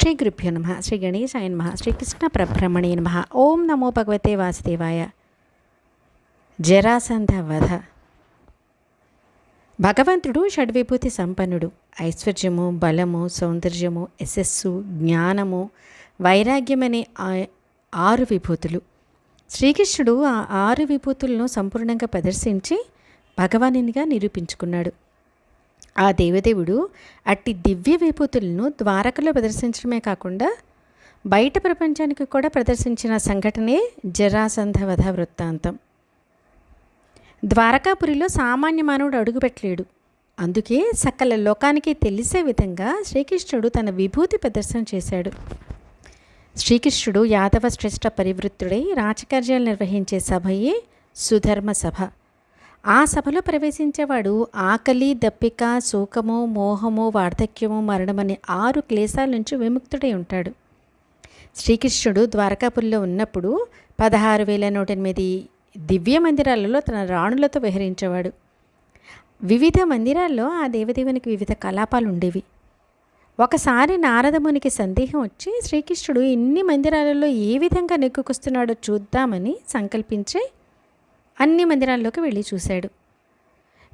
శ్రీ గురుభ్యో నమ శ్రీ గణేశాయ నమ శ్రీకృష్ణ ప్రభ్రమణే నమ ఓం నమో భగవతే వాసుదేవాయ జరాసంధ వధ భగవంతుడు షడ్విభూతి సంపన్నుడు ఐశ్వర్యము బలము సౌందర్యము యశస్సు జ్ఞానము వైరాగ్యమనే ఆరు విభూతులు। శ్రీకృష్ణుడు ఆ ఆరు విభూతులను సంపూర్ణంగా ప్రదర్శించి భగవానునిగా నిరూపించుకున్నాడు। ఆ దేవదేవుడు అట్టి దివ్య విభూతులను ద్వారకలో ప్రదర్శించడమే కాకుండా బయట ప్రపంచానికి కూడా ప్రదర్శించిన సంఘటనే జరాసంధవధ వృత్తాంతం. ద్వారకాపురిలో సామాన్య మానవుడు అడుగుపెట్టలేడు. అందుకే సకల లోకానికి తెలిసే విధంగా శ్రీకృష్ణుడు తన విభూతి ప్రదర్శన చేశాడు. శ్రీకృష్ణుడు యాదవ శ్రేష్ఠ పరివృత్తుడై రాజకార్యాలు నిర్వహించే సభయే సుధర్మ సభ. ఆ సభలో ప్రవేశించేవాడు ఆకలి దప్పిక శోకము మోహము వార్ధక్యము మరణమనే ఆరు క్లేశాల నుంచి విముక్తుడై ఉంటాడు. శ్రీకృష్ణుడు ద్వారకాపురిలో ఉన్నప్పుడు పదహారు వేల నూట ఎనిమిది దివ్య మందిరాలలో తన రాణులతో విహరించేవాడు. వివిధ మందిరాల్లో ఆ దేవదేవునికి వివిధ కలాపాలు ఉండేవి. ఒకసారి నారదమునికి సందేహం వచ్చి శ్రీకృష్ణుడు ఇన్ని మందిరాలలో ఏ విధంగా నెక్కుకొస్తున్నాడో చూద్దామని సంకల్పించి అన్ని మందిరాల్లోకి వెళ్ళి చూశాడు.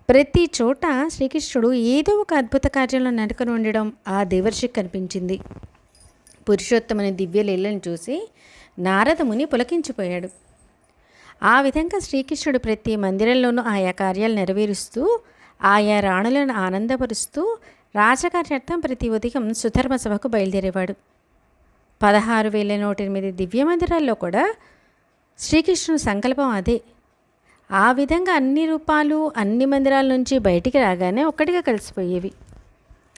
ప్రతి చోట శ్రీకృష్ణుడు ఏదో ఒక అద్భుత కార్యంలో నడకను ఉండడం ఆ దేవర్షికి కనిపించింది. పురుషోత్తముని దివ్యలీలను చూసి నారదముని పులకించిపోయాడు. ఆ విధంగా శ్రీకృష్ణుడు ప్రతి మందిరంలోనూ ఆయా కార్యాలు నెరవేరుస్తూ ఆయా రాణులను ఆనందపరుస్తూ రాజకార్యార్థం ప్రతి ఉదయం సుధర్మ సభకు బయలుదేరేవాడు. పదహారు వేల నూట ఎనిమిది దివ్య మందిరాల్లో కూడా శ్రీకృష్ణుని సంకల్పం అదే. ఆ విధంగా అన్ని రూపాలు అన్ని మందిరాల నుంచి బయటికి రాగానే ఒక్కటిగా కలిసిపోయేవి.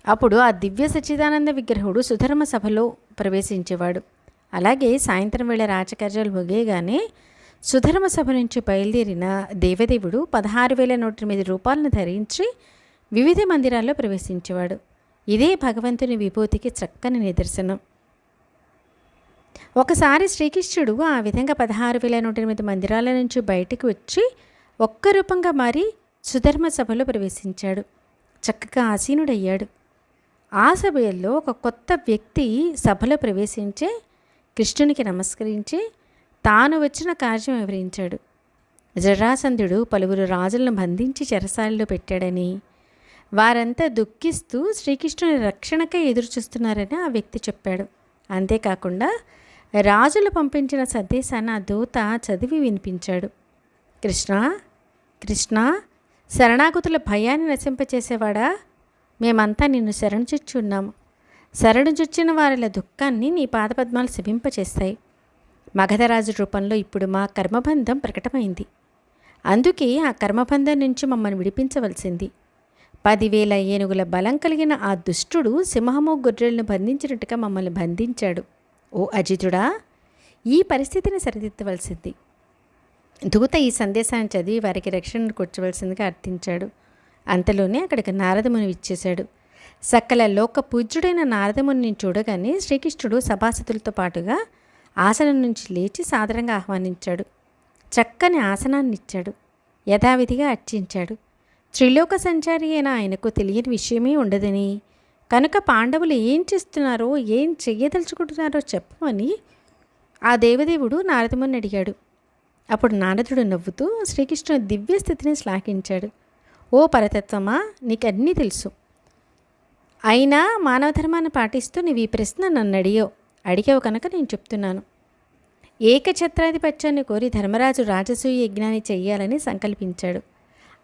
అప్పుడు ఆ దివ్య సచ్చిదానంద విగ్రహుడు సుధర్మ సభలో ప్రవేశించేవాడు. అలాగే సాయంత్రం వేళ రాజకార్యాలు ముగియగానే సుధర్మ సభ నుంచి బయలుదేరిన దేవదేవుడు పదహారు వేల నూట ఎనిమిది రూపాయలను ధరించి వివిధ మందిరాల్లో ప్రవేశించేవాడు. ఇదే భగవంతుని విభూతికి చక్కని నిదర్శనం. ఒకసారి శ్రీకృష్ణుడు ఆ విధంగా పదహారు వేల నూట ఎనిమిది మందిరాల నుంచి బయటకు వచ్చి ఒక్క రూపంగా మారి సుధర్మ సభలో ప్రవేశించాడు. చక్కగా ఆసీనుడయ్యాడు. ఆ సభలో ఒక కొత్త వ్యక్తి సభలో ప్రవేశించే కృష్ణునికి నమస్కరించి తాను వచ్చిన కార్యం వివరించాడు. జరాసంధుడు పలువురు రాజులను బంధించి చెరసాలలో పెట్టాడని వారంతా దుఃఖిస్తూ శ్రీకృష్ణుని రక్షణకై ఎదురుచూస్తున్నారని ఆ వ్యక్తి చెప్పాడు. అంతేకాకుండా రాజులు పంపించిన సందేశాన్ని ఆ దూత చదివి వినిపించాడు. కృష్ణ కృష్ణ శరణాగతుల భయాన్ని నశింపచేసేవాడా? మేమంతా నిన్ను శరణుచుచ్చున్నాము శరణుచుచ్చిన వారిల దుఃఖాన్ని నీ పాదపద్మాలు శమింపచేస్తాయి మగధరాజు రూపంలో ఇప్పుడు మా కర్మబంధం ప్రకటమైంది. అందుకే ఆ కర్మబంధం నుంచి మమ్మల్ని విడిపించవలసింది. పదివేల ఏనుగుల బలం కలిగిన ఆ దుష్టుడు సింహము గొర్రెలను బంధించినట్టుగా మమ్మల్ని బంధించాడు. ఓ అజితుడా ఈ పరిస్థితిని సరిదిద్దవలసింది. దూత ఈ సందేశాన్ని చదివి వారికి రక్షణను కూర్చవలసిందిగా అర్థించాడు. అంతలోనే అక్కడికి నారదముని ఇచ్చేశాడు సకల లోక పూజ్యుడైన నారదముని చూడగానే శ్రీకృష్ణుడు సభాసతులతో పాటుగా ఆసనం నుంచి లేచి సాదరంగా ఆహ్వానించాడు. చక్కని ఆసనాన్ని ఇచ్చాడు యథావిధిగా అర్చించాడు. త్రిలోక సంచారి అయిన ఆయనకు తెలియని విషయమే ఉండదని కనుక పాండవులు ఏం చేస్తున్నారో ఏం చెయ్యదలుచుకుంటున్నారో చెప్పమని ఆ దేవదేవుడు నారదముని అడిగాడు. అప్పుడు నారదుడు నవ్వుతూ శ్రీకృష్ణుని దివ్య స్థితిని శ్లాఘించాడు. ఓ పరతత్వమా నీకన్నీ తెలుసు. అయినా మానవ ధర్మాన్ని పాటిస్తూ నీవు ఈ ప్రశ్న నన్ను అడిగావు. అడిగావు కనుక నేను చెప్తున్నాను. ఏకఛత్రాధిపత్యాన్ని కోరి ధర్మరాజు రాజసూయ యజ్ఞాన్ని చెయ్యాలని సంకల్పించాడు.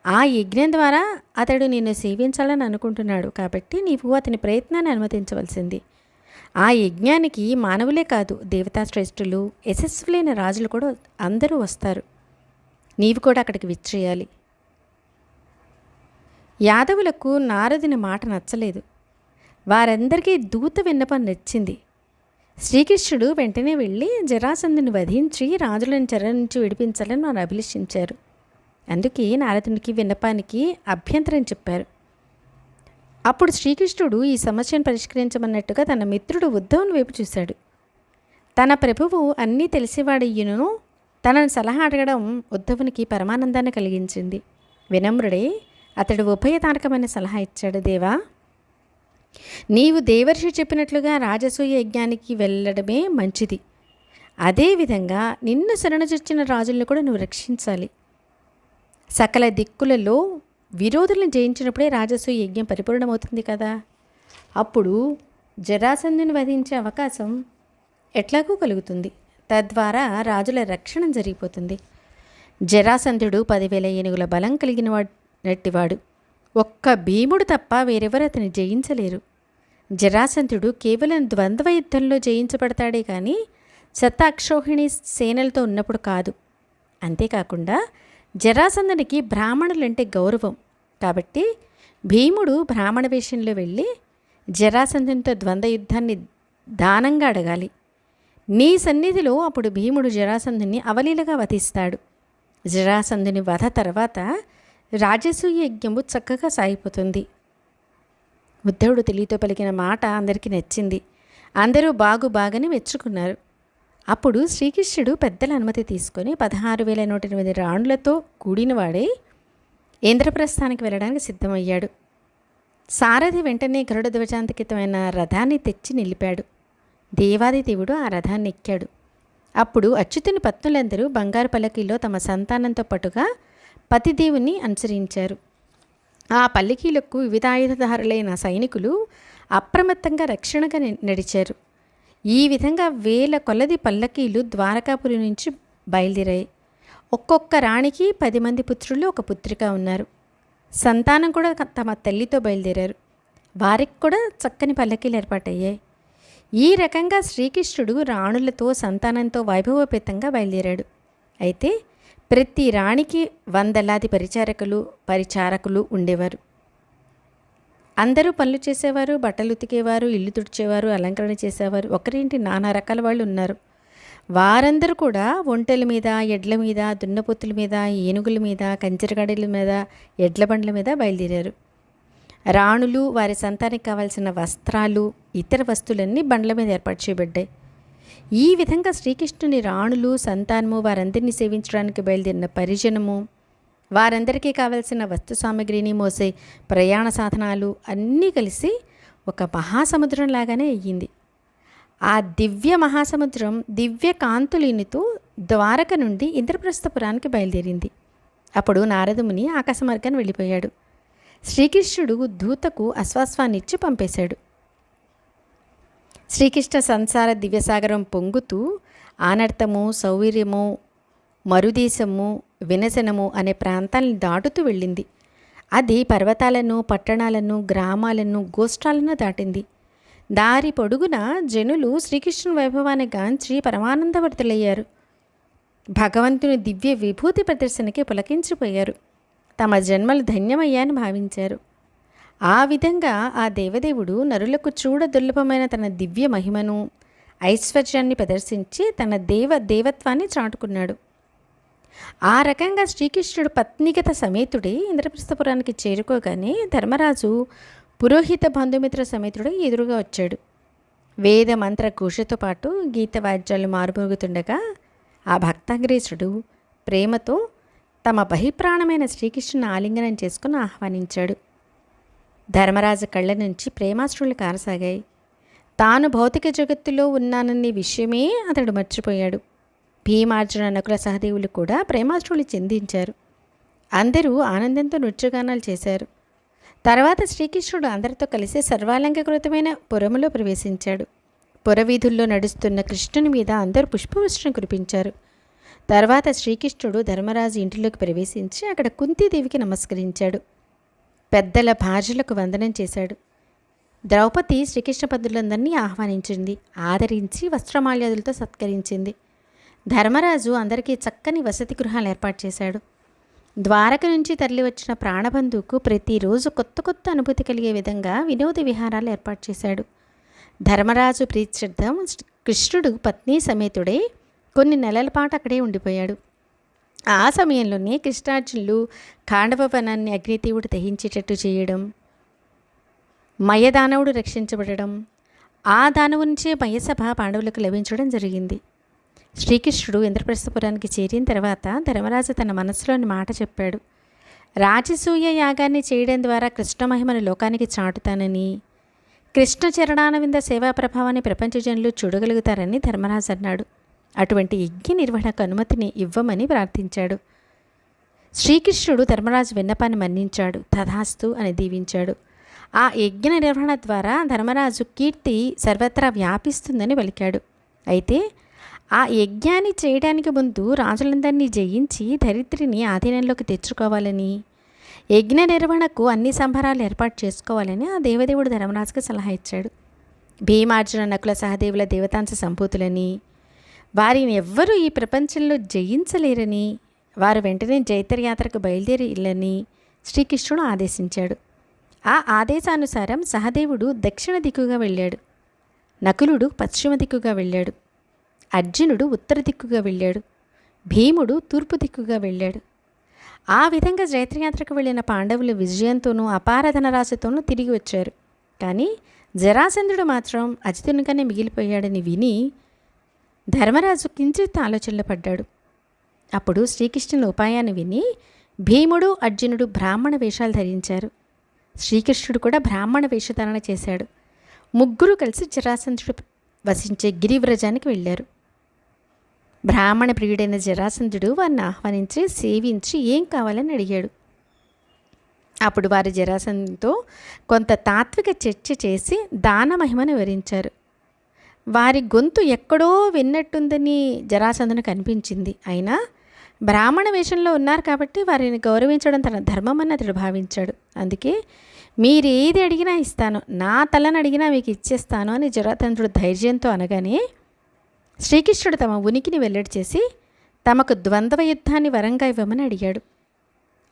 ఆ యజ్ఞం ద్వారా అతడు నిన్ను సేవించాలని అనుకుంటున్నాడు కాబట్టి నీవు అతని ప్రయత్నాన్ని అనుమతించవలసింది. ఆ యజ్ఞానికి మానవులే కాదు దేవతాశ్రేష్ఠులు యశస్వులైన రాజులు కూడా అందరూ వస్తారు. నీవు కూడా అక్కడికి విచ్చేయాలి. యాదవులకు నారదుని మాట నచ్చలేదు. వారందరికీ దూత విన్నపం నచ్చింది. శ్రీకృష్ణుడు వెంటనే వెళ్ళి జరాసందుని వధించి రాజులను చెర నుంచి విడిపించాలని వారు అభిలషించారు. అందుకే నారదునికి విన్నపానికి అభ్యంతరం చెప్పారు. అప్పుడు శ్రీకృష్ణుడు ఈ సమస్యను పరిష్కరించమన్నట్టుగా తన మిత్రుడు ఉద్ధవుని వైపు చూశాడు. తన ప్రభువు అన్నీ తెలిసేవాడయ్యను తనను సలహా అడగడం ఉద్ధవునికి పరమానందాన్ని కలిగించింది. వినమ్రుడే అతడు ఉభయతారకమైన సలహా ఇచ్చాడు దేవా! నీవు దేవర్షి చెప్పినట్లుగా రాజసూయ యజ్ఞానికి వెళ్ళడమే మంచిది. అదేవిధంగా నిన్ను శరణచొచ్చిన రాజులను కూడా నువ్వు రక్షించాలి. సకల దిక్కులలో విరోధులను జయించినప్పుడే రాజసూయ యజ్ఞం పరిపూర్ణమవుతుంది కదా. అప్పుడు జరాసంధుని వధించే అవకాశం ఎట్లాగూ కలుగుతుంది. తద్వారా రాజుల రక్షణ జరిగిపోతుంది. జరాసంధుడు పదివేల ఏనుగుల బలం కలిగిన నట్టివాడు. ఒక్క భీముడు తప్ప వేరెవరు అతని జయించలేరు. జరాసంధుడు కేవలం ద్వంద్వ యుద్ధంలో జయించబడతాడే కానీ శతాక్షోహిణి సేనలతో ఉన్నప్పుడు కాదు. అంతేకాకుండా జరాసంధునికి బ్రాహ్మణులంటే గౌరవం. కాబట్టి భీముడు బ్రాహ్మణ వేషంలో వెళ్ళి జరాసంధునితో ద్వంద్వ యుద్ధాన్ని దానంగా అడగాలి. నీ సన్నిధిలో అప్పుడు భీముడు జరాసంధుని అవలీలగా వధిస్తాడు. జరాసంధుని వధ తర్వాత రాజసూయ యజ్ఞము చక్కగా సాగిపోతుంది. బుద్ధుడు తెలియతో పలికిన మాట అందరికీ నచ్చింది. అందరూ బాగు బాగని మెచ్చుకున్నారు. అప్పుడు శ్రీకృష్ణుడు పెద్దల అనుమతి తీసుకొని పదహారు వేల నూట ఎనిమిది రాణులతో కూడినవాడై ఇంద్రప్రస్థానికి వెళ్ళడానికి సిద్ధమయ్యాడు. సారథి వెంటనే గరుడ ధ్వజాంతకితమైన రథాన్ని తెచ్చి నిలిపాడు. దేవాది దేవుడు ఆ రథాన్ని ఎక్కాడు. అప్పుడు అచ్యుతుని పత్నులందరూ బంగారు పల్లకీలో తమ సంతానంతో పాటుగా పతిదేవుని అనుసరించారు. ఆ పల్లకీలకు వివిధ ఆయుధధారులైన సైనికులు అప్రమత్తంగా రక్షణగా నడిచారు. ఈ విధంగా వేల కొలది పల్లకీలు ద్వారకాపురి నుంచి బయలుదేరాయి. ఒక్కొక్క రాణికి పది మంది పుత్రులు ఒక పుత్రిక ఉన్నారు. సంతానం కూడా తమ తల్లితో బయలుదేరారు. వారికి కూడా చక్కని పల్లకీలు ఏర్పాటయ్యాయి. ఈ రకంగా శ్రీకృష్ణుడు రాణులతో సంతానంతో వైభవపేతంగా బయలుదేరాడు. అయితే ప్రతి రాణికి వందలాది పరిచారకులు పరిచారకులు ఉండేవారు. అందరూ పనులు చేసేవారు బట్టలు ఉతికేవారు ఇల్లు తుడిచేవారు అలంకరణ చేసేవారు. ఒకరింటి? నానా రకాల వాళ్ళు ఉన్నారు. వారందరూ కూడా ఒంటెల మీద ఎడ్ల మీద దున్నపొత్తుల మీద ఏనుగుల మీద కంచెరగడల మీద ఎడ్ల బండ్ల మీద బయలుదేరారు. రాణులు వారి సంతానికి కావాల్సిన వస్త్రాలు ఇతర వస్తువులన్నీ బండ్ల మీద ఏర్పాటు చేయబడ్డాయి. ఈ విధంగా శ్రీకృష్ణుని రాణులు సంతానము వారందరినీ సేవించడానికి బయలుదేరిన పరిజనము వారందరికీ కావలసిన వస్తు సామాగ్రిని మోసే ప్రయాణ సాధనాలు అన్నీ కలిసి ఒక మహాసముద్రం లాగానే అయ్యింది. ఆ దివ్య మహాసముద్రం దివ్య కాంతులినితో ద్వారక నుండి ఇంద్రప్రస్థపురానికి బయలుదేరింది. అప్పుడు నారదముని ఆకాశమార్గాన్ని వెళ్ళిపోయాడు. శ్రీకృష్ణుడు దూతకు అశ్వాస్వాన్నిచ్చి పంపేశాడు. శ్రీకృష్ణ సంసార దివ్యసాగరం పొంగుతూ ఆనర్తము సౌవీర్యము మరుదేశము వినశనము అనే ప్రాంతాలను దాటుతూ వెళ్ళింది. అది పర్వతాలను పట్టణాలను గ్రామాలను గోష్ఠాలను దాటింది. దారి పొడుగున జనులు శ్రీకృష్ణ వైభవాన్ని గాంచి పరమానందవర్తులయ్యారు. భగవంతుని దివ్య విభూతి ప్రదర్శనకి పులకించిపోయారు. తమ జన్మలు ధన్యమయ్యాని భావించారు. ఆ విధంగా ఆ దేవదేవుడు నరులకు చూడ దుర్లభమైన తన దివ్య మహిమను ఐశ్వర్యాన్ని ప్రదర్శించి తన దేవ దేవత్వాన్ని చాటుకున్నాడు. ఆ రకంగా శ్రీకృష్ణుడు పత్నిగత సమేతుడే ఇంద్రప్రస్థపురానికి చేరుకోగానే ధర్మరాజు పురోహిత బంధుమిత్ర సమేతుడే ఎదురుగా వచ్చాడు. వేద మంత్ర ఘోషతో పాటు గీత వాద్యాలు మారుమోగుతుండగా ఆ భక్తాగ్రేసుడు ప్రేమతో తమ బహిప్రాణమైన శ్రీకృష్ణుని ఆలింగనం చేసుకుని ఆహ్వానించాడు. ధర్మరాజు కళ్ళ నుంచి ప్రేమాశ్రులు కారసాగాయి. తాను భౌతిక జగత్తులో ఉన్నాననే విషయమే అతడు మర్చిపోయాడు. భీమార్జున నకుల సహదేవులు కూడా ప్రేమాశ్రులు చెందించారు. అందరూ ఆనందంతో నృత్యగానాలు చేశారు. తర్వాత శ్రీకృష్ణుడు అందరితో కలిసి సర్వాలంకృతమైన పురములో ప్రవేశించాడు. పురవీధుల్లో నడుస్తున్న కృష్ణుని మీద అందరూ పుష్పవృష్టిని కురిపించారు. తర్వాత శ్రీకృష్ణుడు ధర్మరాజు ఇంటిలోకి ప్రవేశించి అక్కడ కుంతీదేవికి నమస్కరించాడు. పెద్దల భార్యలకు వందనం చేశాడు. ద్రౌపది శ్రీకృష్ణ పద్దులందరినీ ఆహ్వానించింది ఆదరించి వస్త్రమాల్యాదులతో సత్కరించింది. ధర్మరాజు అందరికీ చక్కని వసతి గృహాలు ఏర్పాటు చేశాడు. ద్వారక నుంచి తరలివచ్చిన ప్రాణబంధువుకు ప్రతిరోజు కొత్త కొత్త అనుభూతి కలిగే విధంగా వినోద విహారాలు ఏర్పాటు చేశాడు. ధర్మరాజు ప్రీతిశ్రద్ధం కృష్ణుడు పత్ని సమేతుడై కొన్ని నెలల పాటు అక్కడే ఉండిపోయాడు. ఆ సమయంలోనే కృష్ణార్జునులు ఖాండవ వనాన్ని అగ్నితీవుడు దహించేటట్టు చేయడం మయదానవుడు రక్షించబడడం ఆ దానవు నుంచే మయసభ పాండవులకు లభించడం జరిగింది. శ్రీకృష్ణుడు ఇంద్రప్రస్థపురానికి చేరిన తర్వాత ధర్మరాజు తన మనసులోని మాట చెప్పాడు. రాజసూయ యాగాన్ని చేయడం ద్వారా కృష్ణ మహిమను లోకానికి చాటుతానని కృష్ణ చరణానవింద సేవా ప్రభావాన్ని ప్రపంచ జనులు చూడగలుగుతారని ధర్మరాజు అన్నాడు. అటువంటి యజ్ఞ నిర్వహణకు అనుమతిని ఇవ్వమని ప్రార్థించాడు. శ్రీకృష్ణుడు ధర్మరాజు విన్నపాన్ని మన్నించాడు తథాస్తు అని దీవించాడు. ఆ యజ్ఞ నిర్వహణ ద్వారా ధర్మరాజు కీర్తి సర్వత్రా వ్యాపిస్తుందని పలికాడు. అయితే ఆ యజ్ఞాన్ని చేయడానికి ముందు రాజులందరినీ జయించి ధరిత్రిని ఆధీనంలోకి తెచ్చుకోవాలని యజ్ఞ నిర్వహణకు అన్ని సంబరాలు ఏర్పాటు చేసుకోవాలని ఆ దేవదేవుడు ధర్మరాజుకు సలహా ఇచ్చాడు. భీమార్జున నకుల సహదేవుల దేవతాంశ సంభూతులని వారిని ఎవ్వరూ ఈ ప్రపంచంలో జయించలేరని వారు వెంటనే జైత్రయాత్రకు బయలుదేరి ఇల్లని శ్రీకృష్ణుడు ఆదేశించాడు. ఆ ఆదేశానుసారం సహదేవుడు దక్షిణ దిక్కుగా వెళ్ళాడు. నకులుడు పశ్చిమ దిక్కుగా వెళ్ళాడు. అర్జునుడు ఉత్తర దిక్కుగా వెళ్ళాడు. భీముడు తూర్పు దిక్కుగా వెళ్ళాడు. ఆ విధంగా జైత్రయాత్రకు వెళ్ళిన పాండవులు విజయంతోనూ అపార ధనరాశితోనూ తిరిగి వచ్చారు. కానీ జరాసంధుడు మాత్రం అజితునిగానే మిగిలిపోయాడని విని ధర్మరాజు కించిత్ ఆలోచనలో పడ్డాడు. అప్పుడు శ్రీకృష్ణుని ఉపాయాన్ని విని భీముడు అర్జునుడు బ్రాహ్మణ వేషాలు ధరించారు. శ్రీకృష్ణుడు కూడా బ్రాహ్మణ వేషధారణ చేశాడు. ముగ్గురు కలిసి జరాసంధుడు వసించే గిరివ్రజానికి వెళ్ళారు. బ్రాహ్మణ ప్రియుడైన జరాసంధుడు వారిని ఆహ్వానించి సేవించి ఏం కావాలని అడిగాడు. అప్పుడు వారు జరాసంధుతో కొంత తాత్విక చర్చ చేసి దాన మహిమను వివరించారు. వారి గొంతు ఎక్కడో విన్నట్టుందని జరాసంధునికి అనిపించింది. అయినా బ్రాహ్మణ వేషంలో ఉన్నారు కాబట్టి వారిని గౌరవించడం తన ధర్మమని అతడు భావించాడు. అందుకే మీరు ఏది అడిగినా ఇస్తాను. నా తలను అడిగినా మీకు ఇచ్చేస్తాను అని జరాతంత్రుడు ధైర్యంతో అనగానే శ్రీకృష్ణుడు తమ ఉనికిని వెల్లడి చేసి తమకు ద్వంద్వ యుద్ధాన్ని వరంగా ఇవ్వమని అడిగాడు.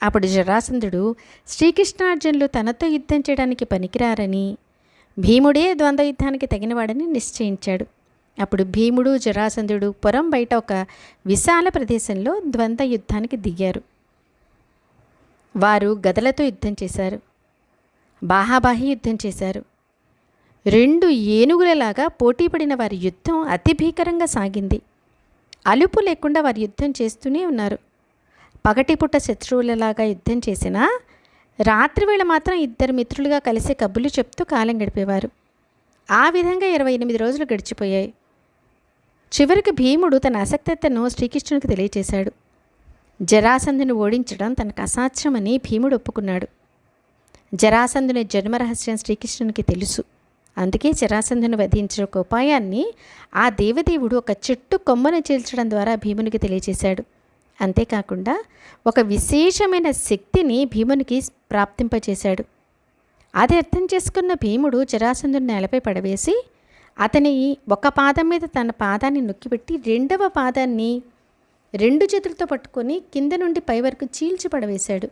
అప్పుడు జరాసంధుడు శ్రీకృష్ణార్జునులు తనతో యుద్ధం చేయడానికి పనికిరారని భీముడే ద్వంద్వ యుద్ధానికి తగినవాడని నిశ్చయించాడు. అప్పుడు భీముడు జరాసంధుడు పురం బయట ఒక విశాల ప్రదేశంలో ద్వంద్వ యుద్ధానికి దిగారు. వారు గదలతో యుద్ధం చేశారు. బాహాబాహి యుద్ధం చేశారు. రెండు ఏనుగులలాగా పోటీపడిన వారి యుద్ధం అతి భీకరంగా సాగింది. అలుపు లేకుండా వారు యుద్ధం చేస్తూనే ఉన్నారు. పగటిపుట్ట శత్రువులలాగా యుద్ధం చేసినా రాత్రివేళ మాత్రం ఇద్దరు మిత్రులుగా కలిసి కబుర్లు చెప్తూ కాలం గడిపేవారు. ఆ విధంగా ఇరవై ఎనిమిది రోజులు గడిచిపోయాయి. చివరికి భీముడు తన ఆసక్తతను శ్రీకృష్ణునికి తెలియచేశాడు. జరాసంధుని ఓడించడం తనకు అసాధ్యమని భీముడు ఒప్పుకున్నాడు. జరాసంధుని జన్మరహస్యం శ్రీకృష్ణునికి తెలుసు. అందుకే జరాసంధుని వధించిన ఒక ఉపాయాన్ని ఆ దేవదేవుడు ఒక చెట్టు కొమ్మను చీల్చడం ద్వారా భీమునికి తెలియజేశాడు అంతేకాకుండా ఒక విశేషమైన శక్తిని భీమునికి ప్రాప్తింపచేశాడు. అది అర్థం చేసుకున్న భీముడు జరాసంధుని నేలపై పడవేసి అతని ఒక పాదం మీద తన పాదాన్ని నొక్కిపెట్టి రెండవ పాదాన్ని రెండు చేతులతో పట్టుకొని కింద నుండి పై వరకు చీల్చి పడవేశాడు.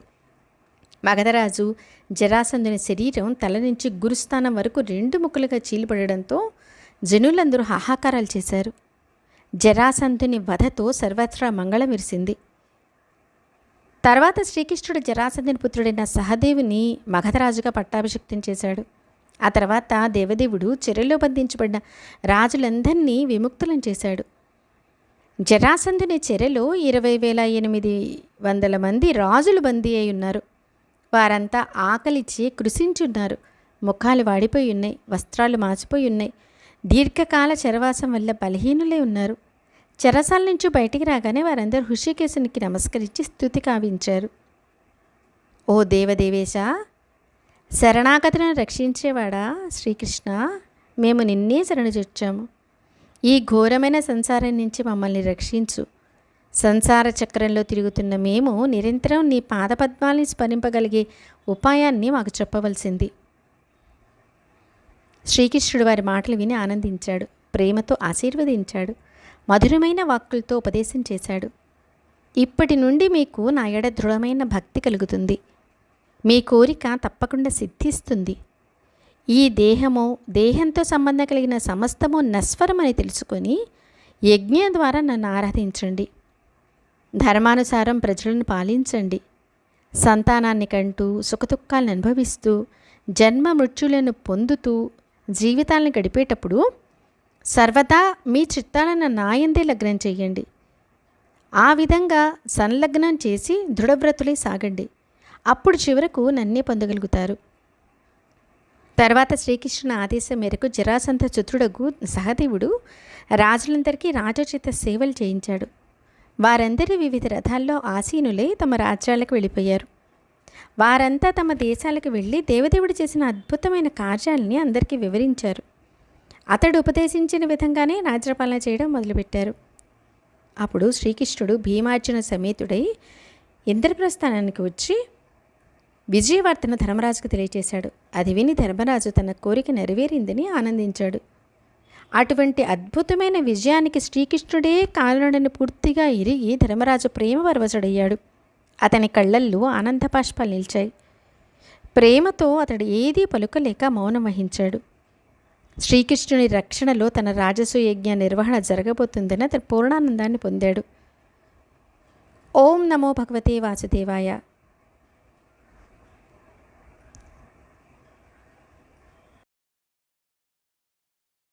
మగధరాజు జరాసంధుని శరీరం తల నుంచి గురుస్థానం వరకు రెండు ముక్కలుగా చీలిపడడంతో జనులందరూ హాహాకారాలు చేశారు. జరాసంధుని వధతో సర్వత్రా మంగళం విరిసింది తర్వాత శ్రీకృష్ణుడు జరాసంధుని పుత్రుడైన సహదేవుని మగధరాజుగా పట్టాభిషిక్తం చేశాడు. ఆ తర్వాత దేవదేవుడు చెరలో బంధించబడిన రాజులందరినీ విముక్తులను చేశాడు. జరాసంధుని చెరలో ఇరవై వేల ఎనిమిది వందల మంది రాజులు బందీ అయి ఉన్నారు. వారంతా ఆకలిచ్చి కృషించున్నారు ముఖాలు వాడిపోయి ఉన్నాయి. వస్త్రాలు మాచిపోయి ఉన్నాయి. దీర్ఘకాల చరవాసం వల్ల బలహీనులై ఉన్నారు. చెరసాల నుంచి బయటికి రాగానే వారందరూ హృషికేశునికి నమస్కరించి స్థుతి కావించారు. ఓ దేవదేవేశ శరణాగతులను రక్షించేవాడా శ్రీకృష్ణ? మేము నిన్నే శరణుచొచ్చాము ఈ ఘోరమైన సంసారం నుంచి మమ్మల్ని రక్షించు. సంసార చక్రంలో తిరుగుతున్న మేము నిరంతరం నీ పాదపద్మాల్ని స్మరింపగలిగే ఉపాయాన్ని మాకు చెప్పవలసింది. శ్రీకృష్ణుడు వారి మాటలు విని ఆనందించాడు. ప్రేమతో ఆశీర్వదించాడు. మధురమైన వాక్కులతో ఉపదేశం చేశాడు. ఇప్పటి నుండి మీకు నా ఎడ దృఢమైన భక్తి కలుగుతుంది. మీ కోరిక తప్పకుండా సిద్ధిస్తుంది. ఈ దేహము దేహంతో సంబంధం కలిగిన సమస్తము నస్వరమని తెలుసుకొని యజ్ఞం ద్వారా నన్ను ఆరాధించండి. ధర్మానుసారం ప్రజలను పాలించండి. సంతానాన్ని కంటూ సుఖదుఖాలను అనుభవిస్తూ జన్మ మృత్యులను పొందుతూ జీవితాలను గడిపేటప్పుడు సర్వదా మీ చిత్తాలను నాయందే లగ్నం చేయండి. ఆ విధంగా సంలగ్నం చేసి దృఢవ్రతులై సాగండి. అప్పుడు చివరకు నన్నే పొందగలుగుతారు. తర్వాత శ్రీకృష్ణుని ఆదేశం మేరకు జరాసంత చతురుడగు సహదేవుడు రాజులందరికీ రాజోచిత సేవలు చేయించాడు. వారందరి వివిధ రథాల్లో ఆసీనులై తమ రాజ్యాలకు వెళ్ళిపోయారు. వారంతా తమ దేశాలకు వెళ్ళి దేవదేవుడు చేసిన అద్భుతమైన కార్యాలని అందరికీ వివరించారు. అతడు ఉపదేశించిన విధంగానే రాజ్యపాలన చేయడం మొదలుపెట్టారు. అప్పుడు శ్రీకృష్ణుడు భీమార్జున సమేతుడై ఇంద్రప్రస్థానానికి వచ్చి విజయవార్తను ధర్మరాజుకు తెలియచేశాడు. అది విని ధర్మరాజు తన కోరిక నెరవేరిందని ఆనందించాడు. అటువంటి అద్భుతమైన విజయానికి శ్రీకృష్ణుడే కారణుడని పూర్తిగా ఎరిగి ధర్మరాజు ప్రేమ పరవశుడయ్యాడు అతని కళ్ళల్లో ఆనందపాష్పాలు నిలిచాయి. ప్రేమతో అతడు ఏదీ పలుకలేక మౌనం వహించాడు. శ్రీకృష్ణుని రక్షణలో తన రాజసు యజ్ఞ నిర్వహణ జరగబోతుందని అతను పూర్ణానందాన్ని పొందాడు. ఓం నమో భగవతే వాసుదేవాయ.